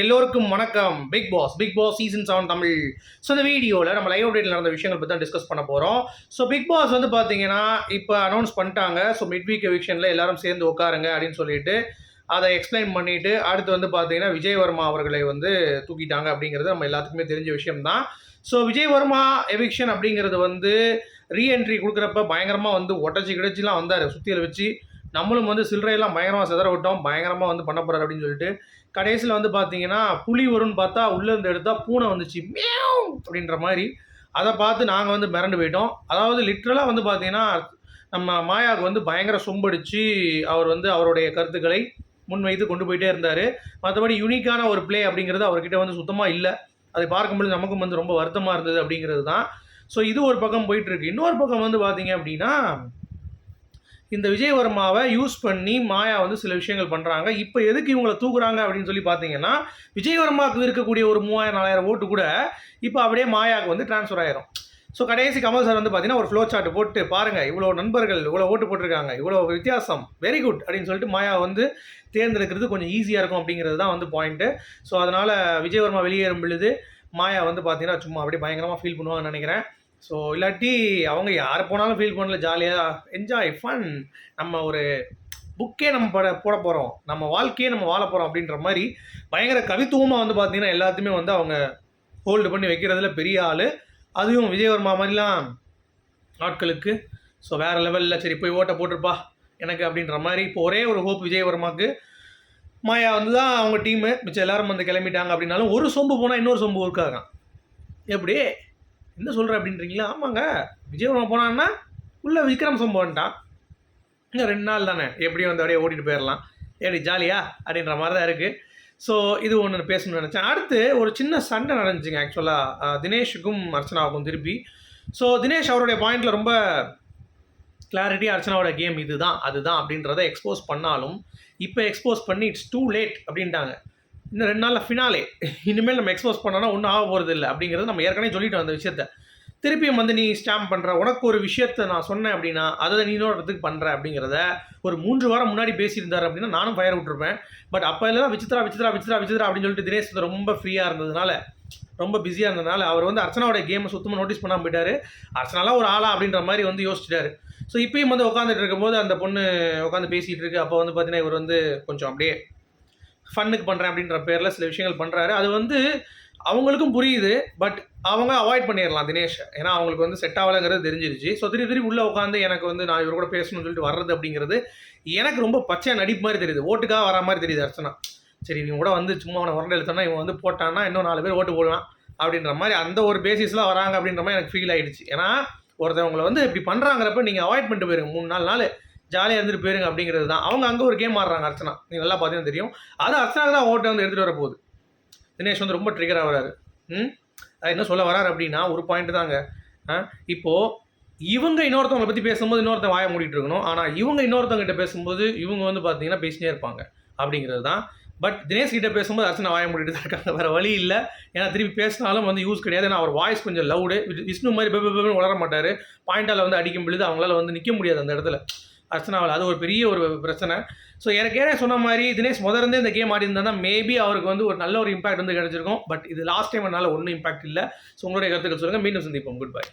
எல்லோருக்கும் வணக்கம். Bigg Boss Bigg Boss season seven Tamil. So இந்த வீடியோவில் நம்ம லைவ் அப்டேட்டில் நடந்த விஷயங்கள் பற்றி தான் டிஸ்கஸ் பண்ண போகிறோம் ஸோ பிக் பாஸ் வந்து பார்த்தீங்கன்னா இப்போ அனௌன்ஸ் பண்ணிட்டாங்க. ஸோ மிட் வீக் எவிக்ஷனில் எல்லாரும் சேர்ந்து உட்காருங்க அப்படின்னு சொல்லிட்டு அதை எக்ஸ்பிளைன் பண்ணிட்டு அடுத்து வந்து பார்த்தீங்கன்னா விஜயவர்மா அவர்களை வந்து தூக்கிட்டாங்க அப்படிங்கிறது நம்ம எல்லாத்துக்குமே தெரிஞ்ச விஷயம் தான் ஸோ விஜயவர்மா எவிக்ஷன் அப்படிங்கிறது வந்து ரீஎன்ட்ரி கொடுக்குறப்ப பயங்கரமாக வந்து ஒட்டச்சி கிடச்சிலாம் வந்தார் சுற்றியில் வச்சு. நம்மளும் வந்து சில்லறையெல்லாம் பயங்கரமாக சிதற விட்டோம் பயங்கரமாக வந்து பண்ண போகிறார் அப்படின்னு சொல்லிட்டு கடைசியில் வந்து பார்த்தீங்கன்னா புலி வரும்னு பார்த்தா உள்ளேருந்து எடுத்தால் பூனை வந்துச்சு. மியாவ்! அப்படின்ற மாதிரி அதை பார்த்து நாங்கள் வந்து மிரண்டு போயிட்டோம். அதாவது லிட்ரலாக வந்து பார்த்தீங்கன்னா நம்ம மாயாவுக்கு வந்து பயங்கர சொம்படிச்சு அவர் வந்து அவருடைய கருத்துக்களை முன்வைத்து கொண்டு போயிட்டே இருந்தார். மற்றபடி யூனிக்கான ஒரு ப்ளே அப்படிங்கிறது அவர்கிட்ட வந்து சுத்தமாக இல்லை. அதை பார்க்கும்பொழுது நமக்கும் வந்து ரொம்ப வருத்தமாக இருந்தது அப்படிங்கிறது தான். ஸோ இது ஒரு பக்கம் போயிட்டுருக்கு இன்னொரு பக்கம் வந்து பார்த்தீங்க அப்படின்னா இந்த விஜயவர்மாவை யூஸ் பண்ணி மாயா வந்து சில விஷயங்கள் பண்ணுறாங்க இப்போ எதுக்கு இவங்களை தூக்குறாங்க அப்படின்னு சொல்லி பார்த்தீங்கன்னா விஜயவர்மாவுக்கு இருக்கக்கூடிய ஒரு மூவாயிரம் நாலாயிரம் ஓட்டு கூட இப்போ அப்படியே மாயாவுக்கு வந்து ட்ரான்ஸ்ஃபர் ஆயிரும். ஸோ கடைசி கமல் சார் வந்து பார்த்தீங்கன்னா ஒரு ஃப்ளோ சார்ட் போட்டு பாருங்கள் இவ்வளோ நண்பர்கள் இவ்வளோ ஓட்டு போட்டிருக்காங்க இவ்வளோ வித்தியாசம் வெரி குட் அப்படின்னு சொல்லிட்டு மாயா வந்து தேர்ந்தெடுக்கிறது கொஞ்சம் ஈஸியாக இருக்கும் அப்படிங்கிறது தான் வந்து பாயிண்ட்டு ஸோ அதனால் விஜயவர்மா வெளியேறும் பொழுது மாயா வந்து பார்த்தீங்கன்னா சும்மா அப்படியே பயங்கரமாக ஃபீல் பண்ணுவாங்கன்னு நினைக்கிறேன். ஸோ இல்லாட்டி அவங்க யார் போனாலும் ஃபீல் பண்ணல ஜாலியாக என்ஜாய் ஃபன் நம்ம ஒரு புக்கே நம்ம பட போட போகிறோம் நம்ம வாழ்க்கையே நம்ம வாழ போகிறோம் அப்படின்ற மாதிரி பயங்கர கவித்துவமாக வந்து பார்த்தீங்கன்னா எல்லாத்தையுமே வந்து அவங்க ஹோல்டு பண்ணி வைக்கிறதுல பெரிய ஆள். அதுவும் விஜயவர்மா மாதிரிலாம் ஆட்களுக்கு. ஸோ வேறு லெவலில் சரி போய் ஓட்டை போட்டிருப்பா எனக்கு அப்படின்ற மாதிரி. இப்போ ஒரே ஒரு ஹோப் விஜயவர்மாக்கு மாயா வந்து தான் அவங்க டீமு மிச்சம் எல்லோரும் வந்து கிளம்பிட்டாங்க அப்படின்னாலும் ஒரு சொம்பு போனால் இன்னொரு சொம்பு இருக்காங்க எப்படி? என்ன சொல்கிற அப்படின்றீங்களா? ஆமாங்க. விஜயபுரம் போனான்னா உள்ளே விக்ரம் சம்பவன்ட்டான் இன்னும் ரெண்டு நாள் தானே. எப்படியும் வந்து அப்படியே ஓட்டிகிட்டு போயிடலாம் எப்படி ஜாலியா? அப்படின்ற மாதிரி தான் இருக்குது ஸோ இது ஒன்று பேசணும்னு நினச்சேன். அடுத்து ஒரு சின்ன சண்டை நடந்துச்சுங்க ஆக்சுவலாக தினேஷுக்கும் அர்ச்சனாவுக்கும் திருப்பி. ஸோ தினேஷ் அவருடைய பாயிண்டில் ரொம்ப கிளாரிட்டி அர்ச்சனாவோட கேம் இதுதான் அதுதான் அப்படின்றத எக்ஸ்போஸ் பண்ணாலும் இப்போ எக்ஸ்போஸ் பண்ணி இட்ஸ் டூ லேட் அப்படின்ட்டாங்க. இன்னும் ரெண்டு நாளில் ஃபினாலே இனிமேல் நம்ம எக்ஸ்போஸ் பண்ணோன்னா ஒன்றும் ஆக போகிறது இல்லை அப்படிங்கிறது நம்ம ஏற்கனவே சொல்லிட்டு வந்த விஷயத்த. திருப்பியும் வந்து நீ ஸ்டாம்ப் பண்ணுற உனக்கு ஒரு விஷயத்த நான் சொன்னேன் அப்படின்னா அதை நீ இன்னொருத்துக்கு பண்ணுற அப்படிங்கிறத ஒரு மூன்று வாரம் முன்னாடி பேசியிருந்தார் அப்படின்னா நானும் ஃபயர் விட்டுருப்பேன். பட் அப்போ எல்லாம் விசித்ரா விசித்ரா விசித்ரா விசித்ரா அப்படின்னு சொல்லிட்டு தினேஷ் ரொம்ப ஃப்ரீயாக இருந்ததுனால ரொம்ப பிஸியாக இருந்ததுனால அவர் வந்து அர்ச்சனாவோட கேமை சுத்தமாக நோட்டீஸ் பண்ணாமல் போயிட்டார். அர்ச்சனாலாம் ஒரு ஆளா அப்படின்ற மாதிரி வந்து யோசிச்சிட்டாரு. ஸோ இப்பயும் வந்து உட்காந்துட்டு இருக்கும்போது அந்த பொண்ணு உட்காந்து பேசிகிட்டு இருக்கு. அப்போ வந்து பார்த்தீங்கன்னா இவர் வந்து கொஞ்சம் அப்படியே ஃபன்னுக்கு பண்ணுறேன் அப்படின்ற பேரில் சில விஷயங்கள் பண்ணுறாரு அது வந்து அவங்களுக்கும் புரியுது பட் அவங்க அவாய்ட் பண்ணிடலாம் தினேஷ். ஏன்னா அவங்களுக்கு வந்து செட் ஆகலைங்கிறது தெரிஞ்சிருச்சு. ஸோ திருப்பி திருப்பி உள்ளே உட்காந்து எனக்கு வந்து நான் இவர் கூட பேசணும்னு சொல்லிட்டு வர்றது அப்படிங்கிறது எனக்கு ரொம்ப பச்சை நடிப்பு மாதிரி தெரியுது. ஓட்டுக்காக வர மாதிரி தெரியுது அர்ச்சனா சரி இவங்க கூட வந்து சும்மா அவனை உரண்டை எழுத்தோன்னா இவன் வந்து போட்டான்னா இன்னும் நாலு பேர் ஓட்டு போடுவான் அப்படின்ற மாதிரி அந்த ஒரு பேசிஸில் வராங்க அப்படின்ற மாதிரி எனக்கு ஃபீல் ஆகிடுச்சு ஏன்னா ஒருத்தவங்களை வந்து இப்படி பண்ணுறாங்கிறப்ப நீங்கள் அவாய்ட் பண்ணிட்டு போயிருங்க. மூணு நாலு நாள் ஜாலியாக இருந்துட்டு போயிருங்க அப்படிங்கிறது தான் அவங்க அங்கே ஒரு கேம் ஆடுறாங்க அர்ச்சனா நீங்கள் நல்லா பார்த்தீங்கன்னா தெரியும் அது அர்ச்சனா தான் ஓட்டை வந்து எடுத்துகிட்டு வர போகுது தினேஷ் வந்து ரொம்ப ட்ரிகர் ஆகிறாரு ம் அது என்ன சொல்ல வராரு அப்படின்னா ஒரு பாயிண்ட் தாங்க இப்போது இவங்க இன்னொருத்தவங்களை பற்றி பேசும்போது இன்னொருத்தன் வாய மூடிட்டு இருக்கணும் ஆனால் இவங்க இன்னொருத்தவங்கிட்ட பேசும்போது இவங்க வந்து பார்த்தீங்கன்னா பேசினே இருப்பாங்க அப்படிங்கிறது தான் பட் தினேஷ் கிட்ட பேசும்போது அர்ச்சனை வாய மூடிட்டு தான் இருக்காங்க வேறு வழி இல்லை ஏன்னா திருப்பி பேசினாலும் வந்து யூஸ் கிடையாது ஏன்னா அவர் வாய்ஸ் கொஞ்சம் லவுடு விஷ்ணு மாதிரி பெபு பெபுன்னு வளர மாட்டார் பாயிண்டால் வந்து அடிக்கும் பொழுது அவங்களால வந்து நிற்க முடியாது அந்த இடத்துல அர்ச்சனாவில். அது ஒரு பெரிய ஒரு பிரச்சனை. ஸோ எனக்கு ஏன்னா சொன்ன மாதிரி தினேஷ் முதர்ந்தே இந்த கேம் ஆடி இருந்தால் மேபி அவருக்கு வந்து ஒரு நல்ல ஒரு இம்பாக்ட் வந்து கிடச்சிருக்கும். பட் இது லாஸ்ட் டைம் அதனால் ஒன்றும் இம்பாக்ட் இல்லை. ஸோ உங்களுடைய கருத்துக்கள் சொல்லுங்கள் மீண்டும் சந்திப்போம். Good bye